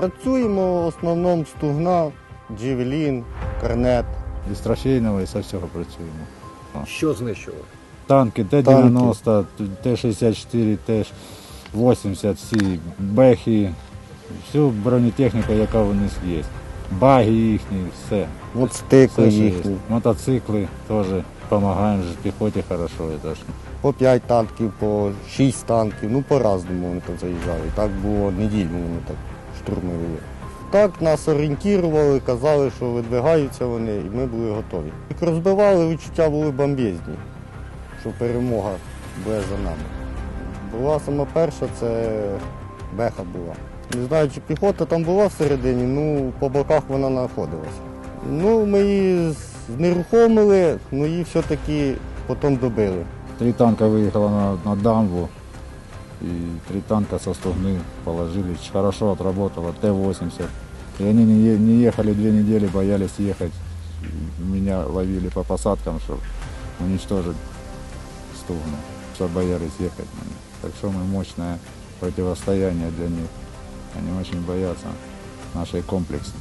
Працюємо в основному стугна, джевелін, корнет. І трофейного і з всього працюємо. Що знищували? Танки Т-90, Т-64, Т-80, всі бехи, всю бронетехніку, яка у них є. Баги їхні, все. От стикли все їхні. Мотоцикли теж допомагаємо, піхоті хорошо. По 5 танків, по 6 танків, ну по-разному вони там заїжджали. Так було неділю вони так штурмовили. Так нас орієнтували, казали, що видвигаються вони, і ми були готові. Як розбивали, відчуття були бомбезні, що перемога буде за нами. Була сама перша, це беха була. Не знаю, чи піхота там була всередині, ну по боках вона знаходилася. Ну, ми її знерухомили, ну її все-таки потім добили. Три танка выехало на, на дамбу, и три танка со стугны положили. Ч- Хорошо отработало, Т-80. И они не, е- не ехали две недели, боялись ехать. И Меня ловили по посадкам, чтобы уничтожить стугну, что боялись ехать на них. Так что мы мощное противостояние для них. Они очень боятся нашей комплекс.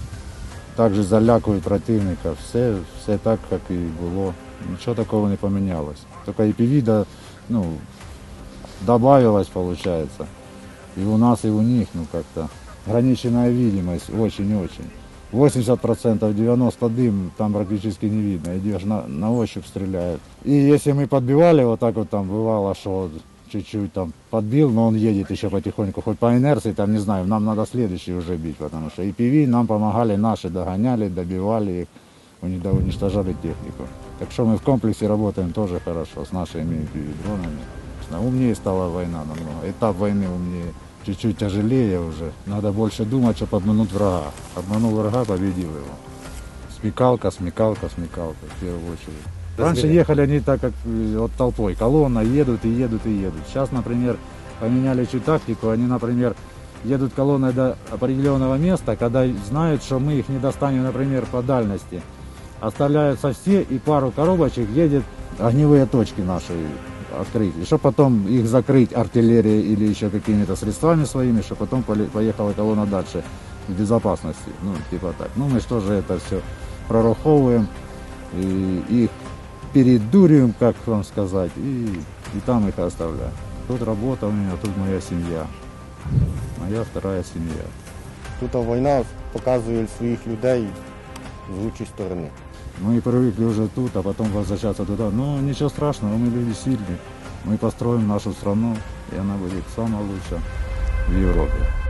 Также залякують противника. Все, все так, як і було. Нічого такого не помінялось. Тільки IPV да, ну, добавилось, получается. И у нас, и у них, ну как-то ограниченная видимость очень-очень. 80%, 90 дым, там практически не видно. Идешь на, на ощупь стреляют. И если мы подбивали, вот так вот там бывало, что чуть-чуть там подбил, но он едет еще потихоньку, хоть по инерции, там не знаю, нам надо следующий уже бить, потому что IPV нам помогали наши, догоняли, добивали их, уничтожали технику. Так что мы в комплексе работаем тоже хорошо с нашими IPV дронами. Умнее стала война намного. Этап войны умнее. Чуть-чуть тяжелее уже. Надо больше думать, чтобы обмануть врага. Обманул врага, победил его. Смекалка, смекалка, смекалка в первую очередь. Раньше ехали они так, как э, вот толпой. Колонна, едут и едут и едут. Сейчас, например, поменяли чуть тактику. Они, например, едут колонной до определенного места, когда знают, что мы их не достанем, например, по дальности. Оставляются все и пару коробочек едет огневые точки наши открыть. И чтобы потом их закрыть артиллерией или еще какими-то средствами своими, чтобы потом поехала колонна дальше в безопасности. Ну, типа так. Ну, мы что же это все прораховываем и их передуриваем, как вам сказать, и, и там их оставляем. Тут работа у меня, тут моя семья. Моя вторая семья. Тут війна показує своїх людей з лучшої сторони. Мы привыкли уже тут, а потом возвращаться туда. Но ничего страшного, мы люди сильные. Мы построим нашу страну, и она будет самая лучшая в Европе.